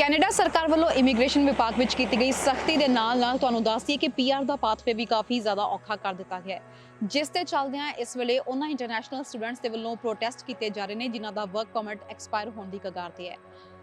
Canada ਸਰਕਾਰ ਵੱਲੋਂ immigration ਵਿਭਾਗ ਵਿੱਚ ਕੀਤੀ ਗਈ ਸਖਤੀ ਦੇ ਨਾਲ-ਨਾਲ ਤੁਹਾਨੂੰ ਦੱਸ ਦਈਏ ਕਿ ਪੀਆਰ ਦਾ ਪਾਥਵੇ ਵੀ ਕਾਫੀ ਜ਼ਿਆਦਾ ਔਖਾ ਕਰ ਦਿੱਤਾ ਗਿਆ ਹੈ। ਜਿਸ ਤੇ ਚੱਲਦਿਆਂ ਇਸ ਵੇਲੇ ਉਹਨਾਂ ਇੰਟਰਨੈਸ਼ਨਲ ਸਟੂਡੈਂਟਸ ਦੇ ਵੱਲੋਂ ਪ੍ਰੋਟੈਸਟ ਕੀਤੇ ਜਾ ਰਹੇ ਨੇ, ਜਿਨ੍ਹਾਂ ਦਾ ਵਰਕ ਪਰਮਿਟ ਐਕਸਪਾਇਰ ਹੋਣ ਦੀ ਕਗਾਰ ਤੇ ਹੈ।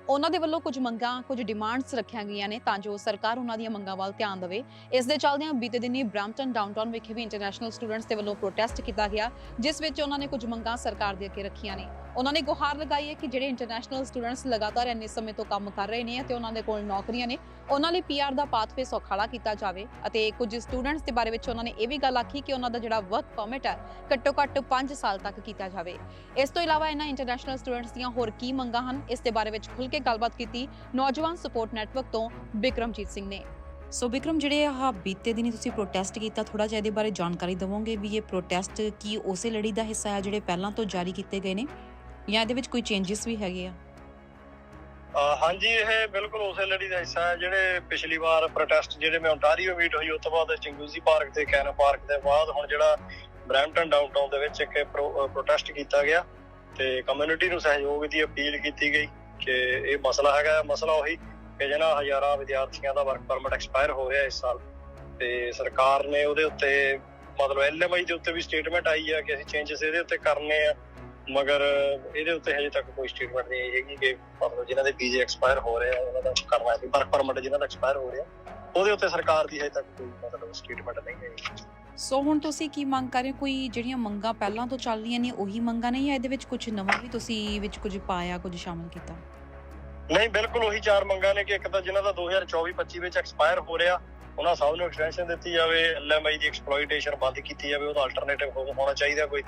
ਉਹਨਾਂ ਦੇ ਵੱਲੋਂ ਕੁਝ ਮੰਗਾਂ, ਕੁਝ ਡਿਮਾਂਡਸ ਰੱਖੀਆਂ ਗਈਆਂ ਨੇ ਤਾਂ ਜੋ ਸਰਕਾਰ ਉਹਨਾਂ ਦੀਆਂ ਮੰਗਾਂ ਵੱਲ ਧਿਆਨ ਦੇਵੇ। ਇਸ ਦੇ ਚੱਲਦਿਆਂ ਬੀਤੇ ਦਿਨੀ ਬ੍ਰੈਂਪਟਨ ਡਾਊਨਟਾਊਨ ਵਿਖੇ ਵੀ ਇੰਟਰਨੈਸ਼ਨਲ ਸਟੂਡੈਂਟਸ ਦੇ ਵੱਲੋਂ ਪ੍ਰੋਟੈਸਟ ਕੀਤਾ ਗਿਆ, ਜਿਸ ਵਿੱਚ ਉਹਨਾਂ ਨੇ ਕੁਝ ਮੰਗਾਂ ਸਰਕਾਰ ਦੇ ਅੱਗੇ ਰੱਖੀਆਂ ਨੇ। ਉਹਨਾਂ ਨੇ ਗੁਹਾਰ ਲਗਾਈ ਹੈ ਕਿ ਜਿਹੜੇ ਇੰਟਰਨੈਸ਼ਨਲ ਸਟੂਡੈਂਟਸ ਲਗਾਤਾਰ ਇੰਨੇ ਸਮੇਂ ਤੋਂ ਕੰਮ ਕਰ ਰਹੇ ਨੇ ਅਤੇ ਉਹਨਾਂ ਦੇ ਕੋਲ ਨੌਕਰੀਆਂ ਨੇ, ਉਹਨਾਂ ਲਈ ਪੀਆਰ ਦਾ ਪਾਥਵੇ ਸੌਖਾਲਾ ਕੀਤਾ ਜਾਵੇ ਅਤੇ ਕੁਝ ਸਟੂਡੈਂਟਸ ਦੇ ਬਾਰੇ ਵਿੱਚ ਉਹਨਾਂ ਨੇ ਇਹ ਵੀ ਗੱਲ ਆਖੀ ਕਿ ਉਹਨਾਂ ਦਾ ਜਿਹੜਾ ਵਰਕ ਪਰਮਿਟ ਹੈ, ਘੱਟੋ ਘੱਟ 5 ਸਾਲ ਤੱਕ ਕੀਤਾ ਜਾਵੇ। ਇਸ ਤੋਂ ਇਲਾਵਾ ਇਹਨਾਂ ਇੰਟਰਨੈਸ਼ਨਲ ਸਟੂਡੈਂਟਸ ਦੀਆਂ ਹੋਰ ਕੀ ਮੰਗਾਂ ਹਨ? ਇਸ ਦੇ ਬਾਰੇ ਵਿੱਚ ਖੁੱਲ੍ਹ ਕੇ ਗੱਲਬਾਤ ਕੀਤੀ ਨੌਜਵਾਨ ਸਪੋਰਟ ਨੈਟਵਰਕ ਤੋਂ ਬਿਕਰਮਜੀਤ ਸਿੰਘ ਨੇ। ਸੋ ਬਿਕਰਮ, ਜਿਹੜੇ ਆਹ ਬੀਤੇ ਦਿਨੀ ਤੁਸੀਂ ਪ੍ਰੋਟੈਸਟ ਕੀਤਾ ਥੋੜਾ ਜਿਹਾ ਇਹਦੇ ਬਾਰੇ ਜਾਣਕਾਰੀ ਦਵੋਗੇ ਵੀ ਇਹ ਪ੍ਰੋਟੈਸਟ ਕੀ ਉਸੇ ਲੜੀ ਦਾ ਹਿੱਸਾ ਹੈ ਜਿਹੜੇ ਪਹਿਲਾਂ ਤੋਂ ਜਾਰੀ ਕੀਤੇ ਗਏ ਨੇ? ਜਾਂ ਇਹਦੇ ਵਿੱਚ ਕੋਈ ਚੇਂਜਸ ਵੀ ਹੈਗੇ ਆ? ਅਹ ਹਾਂਜੀ, ਇਹ ਬਿਲਕੁਲ ਉਸੇ ਲੜੀ ਦਾ ਹਿੱਸਾ ਹੈ, ਜਿਹੜੇ ਪਿਛਲੀ ਵਾਰ ਪ੍ਰੋਟੈਸਟ ਜਿਹੜੇ ਮੈਂ ਓਨਟਾਰੀਓ ਮੀਟ ਹੋਈ ਉਸ ਤੋਂ ਬਾਅਦ ਚਿੰਗੂਜ਼ੀ ਪਾਰਕ ਤੇ ਕੈਨ ਪਾਰਕ ਦੇ ਬਾਅਦ ਹੁਣ ਜਿਹੜਾ ਬ੍ਰੈਂਪਟਨ ਡਾਊਨਟਾਊਨ ਦੇ ਵਿੱਚ ਇੱਕ ਪ੍ਰੋਟੈਸਟ ਕੀਤਾ ਗਿਆ ਤੇ ਕਮਿਊਨਿਟੀ ਨੂੰ ਸਹਿਯੋਗ ਦੀ ਅਪੀਲ ਕੀਤੀ ਗਈ ਕਿ ਇਹ ਮਸਲਾ ਹੈਗਾ, ਮਸਲਾ ਉਹੀ ਕਿ ਜਿਹਨਾਂ ਹਜ਼ਾਰਾਂ ਵਿਦਿਆਰਥੀਆਂ ਦਾ ਵਰਕ ਪਰਮਿਟ ਐਕਸਪਾਇਰ ਹੋ ਰਿਹਾ ਇਸ ਸਾਲ ਤੇ ਸਰਕਾਰ ਨੇ ਉਹਦੇ ਉੱਤੇ ਮਤਲਬ ਐਲਐਮਆਈ ਦੇ ਉੱਤੇ ਵੀ ਸਟੇਟਮੈਂਟ ਆਈ ਆ ਕਿ ਅਸੀਂ ਚੇਂਜਸ ਇਹਦੇ ਉੱਤੇ ਕਰਨੇ ਆ। ਮਗਰ ਇਹਦੇ ਉੱਤੇ ਹਜੇ ਤੱਕ ਕੋਈ ਸਟੇਟਮੈਂਟ ਨਹੀਂ ਆਈ ਹੈਗੀ ਕਿ ਮਤਲਬ ਜਿਨ੍ਹਾਂ ਦੇ ਵੀਜ਼ੇ ਐਕਸਪਾਇਰ ਹੋ ਰਹੇ ਆ ਉਹਨਾਂ ਦਾ ਕਰਨਾ ਹੈ ਵਰਕ ਪਰਮਿਟ ਜਿਨ੍ਹਾਂ ਦਾ ਐਕਸਪਾਇਰ ਹੋ ਰਿਹਾ ਉਹਦੇ ਉੱਤੇ ਸਰਕਾਰ ਦੀ ਹਜੇ ਤੱਕ ਕੋਈ ਮਤਲਬ ਸਟੇਟਮੈਂਟ ਨਹੀਂ ਆਈ। ਸੋ ਹੁਣ ਤੁਸੀਂ ਕੀ ਮੰਗ ਕਰ ਰਹੇ ਹੋ? ਕੋਈ ਜਿਹੜੀਆਂ ਮੰਗਾਂ ਪਹਿਲਾਂ ਤੋਂ ਚੱਲ ਰਹੀਆਂ ਨੇ ਉਹੀ ਮੰਗਾਂ ਨਹੀਂ ਜਾਂ ਇਹਦੇ ਵਿੱਚ ਕੁਝ ਨਵਾਂ ਵੀ ਤੁਸੀਂ ਵਿੱਚ ਕੁਝ ਪਾਇਆ ਕੁਝ ਸ਼ਾਮਲ ਕੀਤਾ? ਨਹੀਂ ਬਿਲਕੁਲ ਉਹੀ ਚਾਰ ਮੰਗਾਂ ਨੇ ਕਿ ਇੱਕ ਤਾਂ ਜਿਨ੍ਹਾਂ ਦਾ 2024-25 ਵਿੱਚ ਐਕਸਪਾਇਰ ਹੋ ਰਿਹਾ ਉਹਨਾਂ ਸਭ ਨੂੰ ਐਕਸਟੈਂਸ਼ਨ ਦਿੱਤੀ ਜਾਵੇ ਐਲਐਮਆਈ ਦੀ ਐਕਸਪਲੋਇਟੇਸ਼ਨ ਬੰਦ ਕੀਤੀ ਜਾਵੇ ਉਹਦਾ ਅਲਟਰਨੇਟਿਵ ਹੋਣਾ ਚਾਹੀਦਾ ਕੋਈ।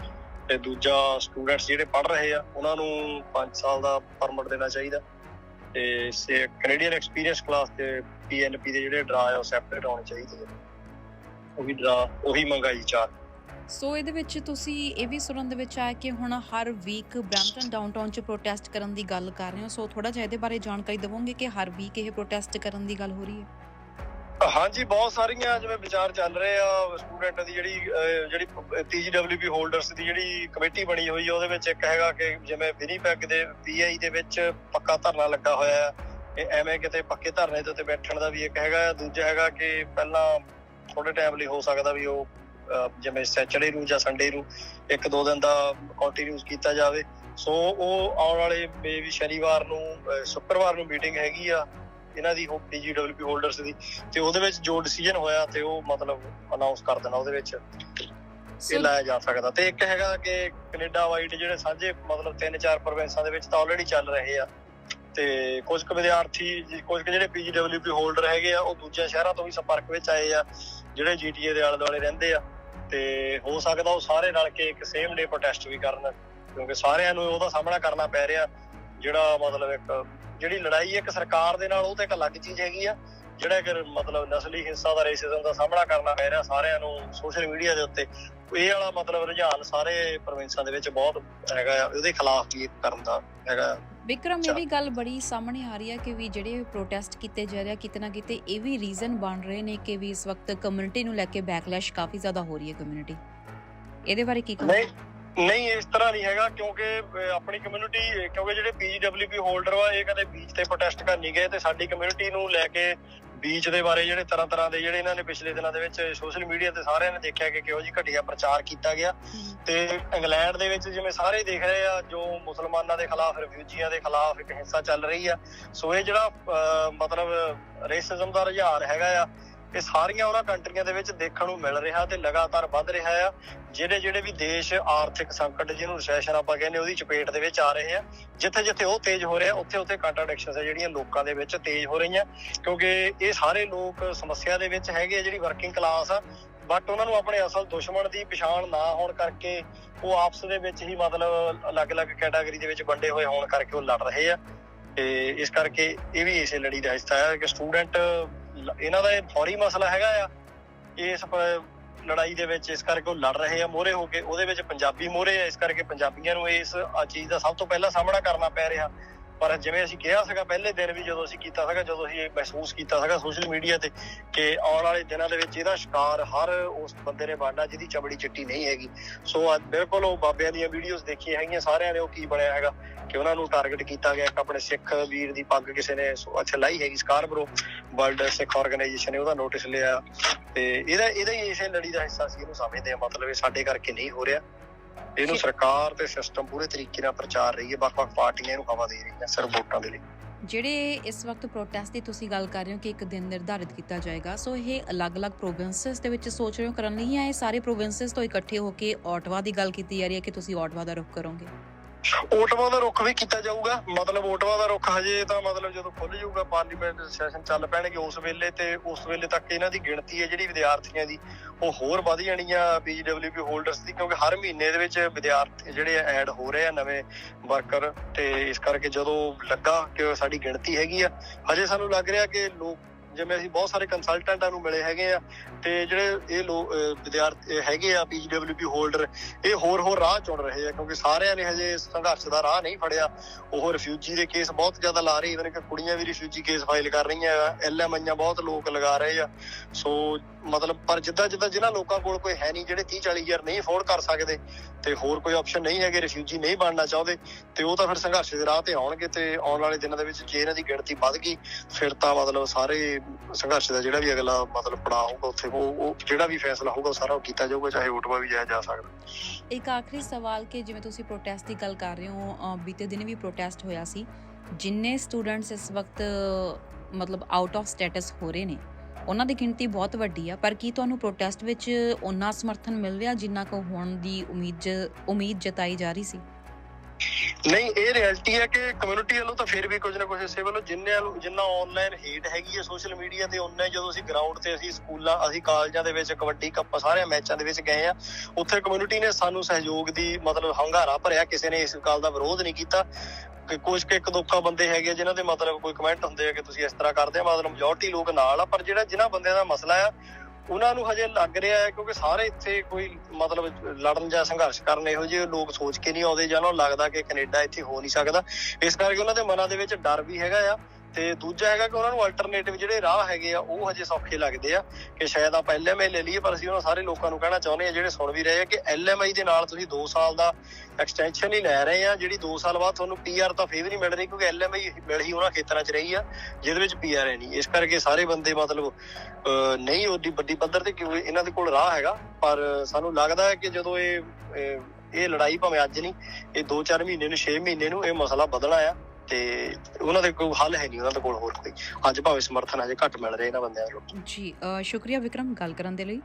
ਤੇ ਦੂਜਾ ਸਟੂਡੈਂਟਸ ਜਿਹੜੇ ਪੜ੍ਹ ਰਹੇ ਆ, ਉਹਨਾਂ ਨੂੰ 5 ਸਾਲ ਦਾ ਪਰਮਿਟ ਦੇਣਾ ਚਾਹੀਦਾ। ਤੇ ਸੇ ਕੈਨੇਡੀਅਨ ਐਕਸਪੀਰੀਅੰਸ ਕਲਾਸ ਤੇ ਪੀਐਨਪੀ ਦੇ ਜਿਹੜੇ ਡਰਾ ਆ, ਉਹ ਸੈਪਰੇਟ ਹੋਣੇ ਚਾਹੀਦੇ ਉਹੀ ਡਰਾ, ਉਹੀ ਮੰਗਾ ਚਾਰ ਸੋ ਇਹਦੇ ਵਿੱਚ ਤੁਸੀਂ ਇਹ ਵੀ ਸੁਣਨ ਦੇ ਵਿੱਚ ਆਇਆ ਕਿ ਹੁਣ ਹਰ ਵੀਕ ਬ੍ਰੈਂਪਟਨ ਡਾਊਨਟਾਊਨ 'ਚ ਪ੍ਰੋਟੈਸਟ ਕਰਨ ਦੀ ਗੱਲ ਕਰ ਰਹੇ ਹੋ। ਸੋ ਥੋੜਾ ਜਿਹਾ ਇਹਦੇ ਬਾਰੇ ਜਾਣਕਾਰੀ ਦੇਵੋਗੇ ਕਿ ਹਰ ਵੀਕ ਇਹ ਪ੍ਰੋਟੈਸਟ ਕਰਨ ਦੀ ਗੱਲ ਹੋ ਰਹੀ ਹੈ? ਹਾਂਜੀ ਬਹੁਤ ਸਾਰੀਆਂ ਜਿਵੇਂ ਵਿਚਾਰ ਚੱਲ ਰਹੇ ਆ ਸਟੂਡੈਂਟ ਦੀ ਜਿਹੜੀ ਅਹ, ਜਿਹੜੀ ਪੀਜੀਡਬਲਯੂਪੀ ਹੋਲਡਰਸ ਦੀ ਜਿਹੜੀ ਕਮੇਟੀ ਬਣੀ ਹੋਈ ਆ ਉਹਦੇ ਵਿੱਚ ਇੱਕ ਹੈਗਾ ਕਿ ਜਿਵੇਂ ਵਿਨੀਪੈਗ ਦੇ ਪੀਆਈ ਦੇ ਵਿੱਚ ਪੱਕਾ ਧਰਨਾ ਲੱਗਾ ਹੋਇਆ ਹੈ ਇਹ ਐਵੇਂ ਕਿਤੇ ਪੱਕੇ ਧਰਨੇ ਦੇ ਉੱਤੇ ਬੈਠਣ ਦਾ ਵੀ ਇੱਕ ਹੈਗਾ ਆ। ਦੂਜਾ ਹੈਗਾ ਕਿ ਪਹਿਲਾਂ ਥੋੜੇ ਟਾਈਮ ਲਈ ਹੋ ਸਕਦਾ ਵੀ ਉਹ ਜਿਵੇਂ ਸੈਚਰਡੇ ਨੂੰ ਜਾਂ ਸੰਡੇ ਨੂੰ ਇੱਕ ਦੋ ਦਿਨ ਦਾ ਕੰਟੀਨਿਊਸ ਕੀਤਾ ਜਾਵੇ ਸੋ ਉਹ ਆਉਣ ਵਾਲੇ ਵੀ ਸ਼ਨੀਵਾਰ ਨੂੰ ਸ਼ੁੱਕਰਵਾਰ ਨੂੰ ਮੀਟਿੰਗ ਹੈਗੀ ਆ ਇਹਨਾਂ ਦੀ ਪੀਜੀਡਬਲਯੂਪੀ ਹੋਲਡਰਸ ਦੀ ਤੇ ਉਹਦੇ ਵਿੱਚ ਜੋ ਡਿਸੀਜਨ ਹੋਇਆ ਤੇ ਉਹ ਮਤਲਬ ਅਨਾਉਂਸ ਕਰ ਦੇਣਾ ਉਹਦੇ ਵਿੱਚ ਇਹ ਲਾਇਆ ਜਾ ਸਕਦਾ। ਤੇ ਇੱਕ ਹੈਗਾ ਕਿ ਕੈਨੇਡਾ ਵਾਈਡ ਜਿਹੜੇ ਸਾਂਝੇ ਮਤਲਬ ਤਿੰਨ ਚਾਰ ਪ੍ਰੋਵਿੰਸਾਂ ਦੇ ਵਿੱਚ ਤਾਂ ਆਲਰੇਡੀ ਚੱਲ ਰਹੇ ਆ। ਤੇ ਕੁਝ ਕੁ ਵਿਦਿਆਰਥੀ ਕੁਝ ਕੁ ਜਿਹੜੇ ਪੀਜੀਡਬਲਯੂਪੀ ਹੋਲਡਰ ਹੈਗੇ ਆ ਉਹ ਦੂਜੇ ਸ਼ਹਿਰਾਂ ਤੋਂ ਵੀ ਸੰਪਰਕ ਵਿੱਚ ਆਏ ਆ ਜਿਹੜੇ ਜੀਟੀਏ ਦੇ ਆਲੇ ਦੁਆਲੇ ਰਹਿੰਦੇ ਆ। ਤੇ ਹੋ ਸਕਦਾ ਉਹ ਸਾਰੇ ਰਲ ਕੇ ਇੱਕ ਸੇਮ ਡੇ ਪ੍ਰੋਟੈਸਟ ਵੀ ਕਰਨ ਕਿਉਂਕਿ ਸਾਰਿਆਂ ਨੂੰ ਉਹਦਾ ਸਾਹਮਣਾ ਕਰਨਾ ਪੈ ਰਿਹਾ ਜਿਹੜਾ ਮਤਲਬ ਇੱਕ ਜਿਹੜੀ ਲੜਾਈ ਇੱਕ ਸਰਕਾਰ ਦੇ ਨਾਲ ਉਹ ਤਾਂ ਇੱਕ ਅਲੱਗ ਚੀਜ਼ ਹੈਗੀ ਆ ਜਿਹੜਾ ਕਿ ਮਤਲਬ ਨਸਲੀ ਹਿੰਸਾ ਦਾ ਰੇਸਿਜ਼ਮ ਦਾ ਸਾਹਮਣਾ ਕਰਨਾ ਪੈ ਰਿਹਾ ਸਾਰਿਆਂ ਨੂੰ ਸੋਸ਼ਲ ਮੀਡੀਆ ਦੇ ਉੱਤੇ ਇਹ ਵਾਲਾ ਮਤਲਬ ਰੁਝਾਨ ਸਾਰੇ ਪ੍ਰੋਵਿੰਸਾਂ ਦੇ ਵਿੱਚ ਬਹੁਤ ਹੈਗਾ ਆ ਉਹਦੇ ਖਿਲਾਫ ਵੀ ਕਰਨ ਦਾ ਹੈਗਾ ਵਿਕਰਮ ਇਹ ਵੀ ਗੱਲ ਬੜੀ ਸਾਹਮਣੇ ਆ ਰਹੀ ਹੈ ਕਿ ਵੀ ਜਿਹੜੇ ਪ੍ਰੋਟੈਸਟ ਕੀਤੇ ਜਾ ਰਹੇ ਆ ਕਿਤੇ ਨਾ ਕਿਤੇ ਇਹ ਵੀ ਰੀਜ਼ਨ ਬਣ ਰਹੇ ਨੇ ਕਿ ਵੀ ਇਸ ਵਕਤ ਕਮਿਊਨਿਟੀ ਨੂੰ ਲੈ ਕੇ ਬੈਕਲੈਸ਼ ਕਾਫੀ ਜ਼ਿਆਦਾ ਹੋ ਰਹੀ ਹੈ ਕਮਿਊਨਿਟੀ ਇਹਦੇ ਬਾਰੇ ਕੀ ਕਹੋ ਨਹੀਂ ਇਸ ਤਰ੍ਹਾਂ ਨਹੀਂ ਹੈਗਾ ਕਿਉਂਕਿ ਆਪਣੀ ਕਮਿਊਨਿਟੀ ਕਿਉਂਕਿ ਜਿਹੜੇ ਪੀਜੀਡਬਲਯੂਪੀ ਹੋਲਡਰ ਵਾ ਇਹ ਕਦੇ ਬੀਚ ਤੇ ਪ੍ਰੋਟੈਸਟ ਕਰਨ ਨਹੀਂ ਗਏ ਤੇ ਸਾਡੀ ਕਮਿਊਨਿਟੀ ਨੂੰ ਲੈ ਕੇ ਬੀਚ ਦੇ ਬਾਰੇ ਜਿਹੜੇ ਤਰ੍ਹਾਂ ਤਰ੍ਹਾਂ ਦੇ ਜਿਹੜੇ ਇਹਨਾਂ ਨੇ ਪਿਛਲੇ ਦਿਨਾਂ ਦੇ ਵਿੱਚ ਸੋਸ਼ਲ ਮੀਡੀਆ ਤੇ ਸਾਰਿਆਂ ਨੇ ਦੇਖਿਆ ਕਿ ਕਿਹੋ ਜੀ ਘਟੀਆ ਪ੍ਰਚਾਰ ਕੀਤਾ ਗਿਆ। ਤੇ ਇੰਗਲੈਂਡ ਦੇ ਵਿੱਚ ਜਿਵੇਂ ਸਾਰੇ ਦੇਖ ਰਹੇ ਆ ਜੋ ਮੁਸਲਮਾਨਾਂ ਦੇ ਖਿਲਾਫ ਰਿਫਿਊਜੀਆਂ ਦੇ ਖਿਲਾਫ ਇੱਕ ਹਿੰਸਾ ਚੱਲ ਰਹੀ ਆ। ਸੋ ਇਹ ਜਿਹੜਾ ਅਹ, ਮਤਲਬ ਰੇਸਿਜ਼ਮ ਦਾ ਰੁਝਾਨ ਹੈਗਾ ਆ ਇਹ ਸਾਰੀਆਂ ਉਹਨਾਂ ਕੰਟਰੀਆਂ ਦੇ ਵਿੱਚ ਦੇਖਣ ਨੂੰ ਮਿਲ ਰਿਹਾ ਤੇ ਲਗਾਤਾਰ ਵੱਧ ਰਿਹਾ ਆ। ਜਿਹੜੇ ਜਿਹੜੇ ਵੀ ਦੇਸ਼ ਆਰਥਿਕ ਸੰਕਟ ਜਿਹਨੂੰ ਰਿਸੈਸ਼ਨ ਆਪਾਂ ਕਹਿੰਦੇ ਉਹਦੀ ਚਪੇਟ ਦੇ ਵਿੱਚ ਆ ਰਹੇ ਆ। ਜਿੱਥੇ ਜਿੱਥੇ ਉਹ ਤੇਜ਼ ਹੋ ਰਿਹਾ, ਉੱਥੇ ਉੱਥੇ ਕੰਟਰਡਿਕਸ਼ਨਸ ਆ ਜਿਹੜੀਆਂ ਲੋਕਾਂ ਦੇ ਵਿੱਚ ਤੇਜ਼ ਹੋ ਰਹੀਆਂ। ਕਿਉਂਕਿ ਇਹ ਸਾਰੇ ਲੋਕ ਸਮੱਸਿਆ ਦੇ ਵਿੱਚ ਹੈਗੇ ਆ, ਜਿਹੜੀ ਵਰਕਿੰਗ ਕਲਾਸ ਆ। ਬਟ ਉਹਨਾਂ ਨੂੰ ਆਪਣੇ ਅਸਲ ਦੁਸ਼ਮਣ ਦੀ ਪਛਾਣ ਨਾ ਹੋਣ ਕਰਕੇ ਉਹ ਆਪਸ ਦੇ ਵਿੱਚ ਹੀ ਮਤਲਬ ਅਲੱਗ-ਅਲੱਗ ਕੈਟਾਗਰੀ ਦੇ ਵਿੱਚ ਵੰਡੇ ਹੋਏ ਹੋਣ ਕਰਕੇ ਉਹ ਲੜ ਰਹੇ ਆ। ਤੇ ਇਸ ਕਰਕੇ ਇਹ ਵੀ ਇਸੇ ਲੜੀ ਦਾ ਹਿੱਸਾ ਹੈ ਕਿ ਸਟੂਡੈਂਟ ਇਹਨਾਂ ਦਾ ਇਹ ਫੌਰੀ ਮਸਲਾ ਹੈਗਾ ਆ। ਇਸ ਲੜਾਈ ਦੇ ਵਿੱਚ ਇਸ ਕਰਕੇ ਉਹ ਲੜ ਰਹੇ ਆ, ਮੋਹਰੇ ਹੋ ਕੇ। ਉਹਦੇ ਵਿੱਚ ਪੰਜਾਬੀ ਮੋਹਰੇ ਆ, ਇਸ ਕਰਕੇ ਪੰਜਾਬੀਆਂ ਨੂੰ ਇਸ ਚੀਜ਼ ਦਾ ਸਭ ਤੋਂ ਪਹਿਲਾਂ ਸਾਹਮਣਾ ਕਰਨਾ ਪੈ ਰਿਹਾ। ਪਰ ਜਿਵੇਂ ਅਸੀਂ ਕਿਹਾ ਸੀਗਾ, ਪਹਿਲੇ ਦਿਨ ਵੀ ਜਦੋਂ ਅਸੀਂ ਕੀਤਾ ਸੀਗਾ, ਜਦੋਂ ਅਸੀਂ ਇਹ ਮਹਿਸੂਸ ਕੀਤਾ ਸੀਗਾ ਸੋਸ਼ਲ ਮੀਡੀਆ ਤੇ ਕਿ ਆਉਣ ਵਾਲੇ ਦਿਨਾਂ ਦੇ ਵਿੱਚ ਇਹਦਾ ਸ਼ਿਕਾਰ ਹਰ ਉਸ ਬੰਦੇ ਨੇ ਬਣਨਾ ਜਿਹਦੀ ਚਮੜੀ ਚਿੱਟੀ ਨਹੀਂ ਹੈਗੀ। ਸੋ ਬਿਲਕੁਲ ਉਹ ਬਾਬਿਆਂ ਦੀਆਂ ਵੀਡੀਓਜ਼ ਦੇਖੀਆਂ ਹੈਗੀਆਂ, ਸਾਰਿਆਂ ਨੇ ਉਹ ਕੀ ਬਣਿਆ ਹੈਗਾ ਕਿ ਉਹਨਾਂ ਨੂੰ ਟਾਰਗੇਟ ਕੀਤਾ ਗਿਆ। ਇੱਕ ਆਪਣੇ ਸਿੱਖ ਵੀਰ ਦੀ ਪੱਗ ਕਿਸੇ ਨੇ ਅੱਛਾ ਲਾਈ ਹੈਗੀ ਸਕਾਰਬਰੋ, ਵਰਲਡ ਸਿੱਖ ਆਰਗੇਨਾਈਜੇਸ਼ਨ ਨੇ ਉਹਦਾ ਨੋਟਿਸ ਲਿਆ। ਤੇ ਇਹਦਾ ਇਹਦਾ ਹੀ ਇਸੇ ਲੜੀ ਦਾ ਹਿੱਸਾ ਸੀ, ਇਹਨੂੰ ਸਮਝਦੇ ਆ ਮਤਲਬ ਇਹ ਸਾਡੇ ਕਰਕੇ ਨਹੀਂ ਹੋ ਰਿਹਾ। ਇਹਨੂੰ ਸਰਕਾਰ ਤੇ ਸਿਸਟਮ ਪੂਰੇ ਤਰੀਕੇ ਨਾਲ ਪ੍ਰਚਾਰ ਰਹੀ ਹੈ ਵੱਖ-ਵੱਖ ਪਾਰਟੀਆਂ ਇਹਨੂੰ ਹਵਾ ਦੇ ਰਹੀਆਂ ਸਿਰਫ ਵੋਟਾਂ ਦੇ ਲਈ। ਜਿਹੜੇ ਇਸ ਵਕਤ ਪ੍ਰੋਟੈਸਟ ਦੀ ਤੁਸੀਂ ਗੱਲ ਕਰ ਰਹੇ ਹੋ ਕਿ ਇੱਕ ਦਿਨ ਨਿਰਧਾਰਿਤ ਕੀਤਾ ਜਾਏਗਾ ਸੋ ਇਹ ਅਲੱਗ-ਅਲੱਗ ਪ੍ਰੋਵਿੰਸਸ ਦੇ ਵਿੱਚ ਸੋਚ ਰਹੇ ਹੋ ਕਰਨ ਲਈ ਜਾਂ ਇਹ ਸਾਰੇ ਪ੍ਰੋਵਿੰਸਸ ਤੋਂ ਇਕੱਠੇ ਹੋ ਕੇ ਔਟਵਾ ਦੀ ਗੱਲ ਕੀਤੀ ਜਾ ਰਹੀ ਹੈ ਕਿ ਤੁਸੀਂ ਔਟਵਾ ਦਾ ਰੁਖ ਕਰੋਗੇ? ਓਟਵਾ ਦਾ ਰੁਖ ਵੀ ਕੀਤਾ ਜਾਊਗਾ। ਮਤਲਬ ਓਟਵਾ ਦਾ ਰੁਖ ਹਜੇ ਤਾਂ ਮਤਲਬ ਜਦੋਂ ਖੁੱਲ ਜਾਊਗਾ, ਪਾਰਲੀਮੈਂਟ ਸੈਸ਼ਨ ਚੱਲ ਪੈਣਗੇ ਉਸ ਵੇਲੇ ਤੇ ਉਸ ਵੇਲੇ ਤੱਕ ਇਹਨਾਂ ਦੀ ਗਿਣਤੀ ਹੈ ਜਿਹੜੀ ਵਿਦਿਆਰਥੀਆਂ ਦੀ, ਉਹ ਹੋਰ ਵਧ ਜਾਣੀ ਆ ਪੀਜੀਡਬਲਯੂਪੀ ਹੋਲਡਰਸ ਦੀ, ਕਿਉਂਕਿ ਹਰ ਮਹੀਨੇ ਦੇ ਵਿੱਚ ਵਿਦਿਆਰਥੀ ਜਿਹੜੇ ਐਡ ਹੋ ਰਹੇ ਆ ਨਵੇਂ ਵਰਕਰ ਤੇ ਇਸ ਕਰਕੇ ਜਦੋਂ ਲੱਗਾ ਕਿ ਸਾਡੀ ਗਿਣਤੀ ਹੈਗੀ ਆ, ਹਜੇ ਸਾਨੂੰ ਲੱਗ ਰਿਹਾ ਕਿ ਲੋਕ ਜਿਵੇਂ ਅਸੀਂ ਬਹੁਤ ਸਾਰੇ ਕੰਸਲਟੈਂਟਾਂ ਨੂੰ ਮਿਲੇ ਹੈਗੇ ਆ ਤੇ ਜਿਹੜੇ ਇਹ ਲੋਕ ਵਿਦਿਆਰਥੀ ਹੈਗੇ ਆ ਪੀਜੀਡਬਲਯੂਪੀ ਹੋਲਡਰ ਇਹ ਹੋਰ ਹੋਰ ਰਾਹ ਚੁਣ ਰਹੇ ਆ ਕਿਉਂਕਿ ਸਾਰਿਆਂ ਨੇ ਹਜੇ ਸੰਘਰਸ਼ ਦਾ ਰਾਹ ਨਹੀਂ ਫੜਿਆ। ਉਹ ਰਿਫਿਊਜੀ ਦੇ ਕੇਸ ਬਹੁਤ ਜ਼ਿਆਦਾ ਲਾ ਰਹੇ ਇਵਨ ਕਿ ਕੁੜੀਆਂ ਵੀ ਰਿਫਿਊਜੀ ਕੇਸ ਫਾਈਲ ਕਰ ਰਹੀਆਂ ਆ ਐਲਐਮਆਈਆਂ ਬਹੁਤ ਲੋਕ ਲਗਾ ਰਹੇ ਆ। ਸੋ ਮਤਲਬ, ਪਰ ਜਿੱਦਾਂ ਜਿੱਦਾਂ ਜਿਨ੍ਹਾਂ ਲੋਕਾਂ ਕੋਲ ਕੋਈ ਹੈ ਨਹੀਂ, ਜਿਹੜੇ 30 40 ਹਜ਼ਾਰ ਨਹੀਂ ਅਫੋਰਡ ਕਰ ਸਕਦੇ ਤੇ ਹੋਰ ਕੋਈ ਆਪਸ਼ਨ ਨਹੀਂ ਹੈਗੇ ਰਿਫਿਊਜੀ ਨਹੀਂ ਬਣਨਾ ਚਾਹੁੰਦੇ, ਤੇ ਉਹ ਤਾਂ ਫਿਰ ਸੰਘਰਸ਼ ਦੇ ਰਾਹ ਤੇ ਆਉਣਗੇ ਤੇ ਆਉਣ ਵਾਲੇ ਦਿਨਾਂ ਦੇ ਵਿੱਚ ਜੇ ਇਹਨਾਂ ਦੀ ਗਿਣਤੀ ਵੱਧ ਗਈ, ਫਿਰ ਤਾਂ ਮਤਲਬ ਸਾਰੇ ਸੰਘਰਸ਼ ਦਾ ਜਿਹੜਾ ਵੀ ਅਗਲਾ ਮਤਲਬ ਪੜਾਅ ਹੋਊਗਾ ਉੱਥੇ ਉਹ ਜਿਹੜਾ ਵੀ ਫੈਸਲਾ ਹੋਊਗਾ ਸਾਰਾ ਉਹ ਕੀਤਾ ਜਾਊਗਾ, ਚਾਹੇ ਓਟਵਾ ਵੀ ਜਾਇਆ ਜਾ ਸਕਦਾ। ਇੱਕ ਆਖਰੀ ਸਵਾਲ ਕਿ ਜਿਵੇਂ ਤੁਸੀਂ ਪ੍ਰੋਟੈਸਟ ਦੀ ਗੱਲ ਕਰ ਰਹੇ ਹੋ ਬੀਤੇ ਦਿਨ ਵੀ ਪ੍ਰੋਟੈਸਟ ਹੋਇਆ ਸੀ, ਜਿੰਨੇ ਸਟੂਡੈਂਟਸ ਇਸ ਵਕਤ, ਮਤਲਬ ਆਊਟ ਆਫ ਸਟੇਟਸ ਹੋ ਰਹੇ ਨੇ, ਉਹਨਾਂ ਦੀ ਗਿਣਤੀ ਬਹੁਤ ਵੱਡੀ ਆ, ਪਰ ਕੀ ਤੁਹਾਨੂੰ ਪ੍ਰੋਟੈਸਟ ਵਿੱਚ ਉਹਨਾਂ ਸਮਰਥਨ ਮਿਲ ਰਿਹਾ ਜਿੰਨਾ ਕੁ ਹੋਣ ਦੀ ਉਮੀਦ ਉਮੀਦ ਜਤਾਈ ਜਾ ਰਹੀ ਸੀ? ਨਹੀਂ, ਇਹ ਰਿਐਲਿਟੀ ਹੈ ਕਿ ਕਮਿਊਨਿਟੀ ਵੱਲੋਂ ਤਾਂ ਫਿਰ ਵੀ ਕੁਝ ਨਾ ਕੁਝ ਇਸੇ ਵੱਲੋਂ ਜਿੰਨੇ ਜਿੰਨਾ ਆਨਲਾਈਨ ਹੇਟ ਹੈਗੀ ਹੈ ਸੋਸ਼ਲ ਮੀਡੀਆ ਤੇ ਉਹਨਾਂ ਜਦੋਂ ਅਸੀਂ ਗਰਾਊਂਡ ਤੇ ਅਸੀਂ ਸਕੂਲਾਂ ਅਸੀਂ ਕਾਲਜਾਂ ਦੇ ਵਿੱਚ ਕਬੱਡੀ ਕੱਪ ਸਾਰੇ ਮੈਚਾਂ ਦੇ ਵਿੱਚ ਗਏ ਆ ਉੱਥੇ ਕਮਿਊਨਿਟੀ ਨੇ ਸਾਨੂੰ ਸਹਿਯੋਗ ਦੀ ਮਤਲਬ ਹੰਗਾਰਾ ਭਰਿਆ, ਕਿਸੇ ਨੇ ਇਸ ਗੱਲ ਦਾ ਵਿਰੋਧ ਨਹੀਂ ਕੀਤਾ। ਕਿ ਕੁਝ ਕੁ ਇੱਕ ਦੋਕਾ ਬੰਦੇ ਹੈਗੇ ਆ ਜਿਨ੍ਹਾਂ ਦੇ ਮਤਲਬ ਕੋਈ ਕਮੈਂਟ ਹੁੰਦੇ ਆ ਕਿ ਤੁਸੀਂ ਇਸ ਤਰ੍ਹਾਂ ਕਰਦੇ ਆ, ਮਤਲਬ ਮੈਜੋਰਟੀ ਲੋਕ ਨਾਲ ਆ, ਪਰ ਜਿਹੜਾ ਜਿਨ੍ਹਾਂ ਬੰਦਿਆਂ ਦਾ ਮਸਲਾ ਆ ਉਹਨਾਂ ਨੂੰ ਹਜੇ ਲੱਗ ਰਿਹਾ ਹੈ ਕਿਉਂਕਿ ਸਾਰੇ ਇੱਥੇ ਕੋਈ ਮਤਲਬ ਲੜਨ ਜਾਂ ਸੰਘਰਸ਼ ਕਰਨ ਇਹੋ ਜਿਹੇ ਲੋਕ ਸੋਚ ਕੇ ਨਹੀਂ ਆਉਂਦੇ ਜਾਂ ਉਹਨਾਂ ਨੂੰ ਲੱਗਦਾ ਕਿ ਕੈਨੇਡਾ ਇੱਥੇ ਹੋ ਨਹੀਂ ਸਕਦਾ। ਇਸ ਕਰਕੇ ਉਹਨਾਂ ਦੇ ਮਨਾਂ ਦੇ ਵਿੱਚ ਡਰ ਵੀ ਹੈਗਾ ਆ। ਤੇ ਦੂਜਾ ਹੈਗਾ ਕਿ ਉਹਨਾਂ ਨੂੰ ਅਲਟਰਨੇਟਿਵ ਜਿਹੜੇ ਰਾਹ ਹੈਗੇ ਆ, ਉਹ ਹਜੇ ਸੌਖੇ ਲੱਗਦੇ ਆ ਕਿ ਸ਼ਾਇਦ ਆਪਾਂ ਐਲਐਮਆਈ ਲੈ ਲਈਏ, ਪਰ ਅਸੀਂ ਉਹਨਾਂ ਸਾਰੇ ਲੋਕਾਂ ਨੂੰ ਕਹਿਣਾ ਚਾਹੁੰਦੇ ਆ, ਜਿਹੜੇ ਸੁਣ ਵੀ ਰਹੇ ਆ ਕਿ ਐਲਐਮਆਈ ਦੇ ਨਾਲ ਤੁਸੀਂ 2 ਸਾਲ ਦਾ ਐਕਸਟੈਂਸ਼ਨ ਹੀ ਲੈ ਰਹੇ ਆ, ਜਿਹੜੀ 2 ਸਾਲ ਬਾਅਦ ਤੁਹਾਨੂੰ ਪੀਆਰ ਤਾਂ ਫੇਰ ਵੀ ਨਹੀਂ ਮਿਲ ਰਹੀ, ਕਿਉਂਕਿ ਐਲਐਮਆਈ ਮਿਲ ਹੀ ਉਹਨਾਂ ਖੇਤਰਾਂ 'ਚ ਰਹੀ ਆ, ਜਿਹਦੇ ਵਿੱਚ ਪੀਆਰ ਹੈ ਨਹੀਂ। ਇਸ ਕਰਕੇ ਸਾਰੇ ਬੰਦੇ ਮਤਲਬ, ਅਹ, ਨਹੀਂ ਉਹਦੀ ਵੱਡੀ ਪੱਧਰ ਤੇ ਕਿਉਂਕਿ ਇਹਨਾਂ ਦੇ ਕੋਲ ਰਾਹ ਹੈਗਾ, ਪਰ ਸਾਨੂੰ ਲੱਗਦਾ ਹੈ ਕਿ ਜਦੋਂ ਇਹ, ਇਹ- ਇਹ ਲੜਾਈ ਭਾਵੇਂ ਅੱਜ ਨਹੀਂ, ਇਹ 2-4 ਮਹੀਨੇ ਨੂੰ 6 ਮਹੀਨੇ ਨੂੰ ਇਹ ਮਸਲਾ ਬਦਲਣਾ ਆ। ਤੇ ਉਹਨਾਂ ਦੇ ਕੋਈ ਹੱਲ ਹੈ ਨਹੀਂ, ਉਹਨਾਂ ਦੇ ਕੋਲ ਹੋਰ ਕੋਈ। ਅੱਜ ਭਾਵੇਂ ਸਮਰਥਨ ਹਜੇ ਘੱਟ ਮਿਲ ਰਿਹਾ ਇਹਨਾਂ ਬੰਦਿਆਂ ਨੂੰ ਜੀ ਸ਼ੁਕਰੀਆ ਵਿਕਰਮ, ਗੱਲ ਕਰਨ ਦੇ ਲਈ।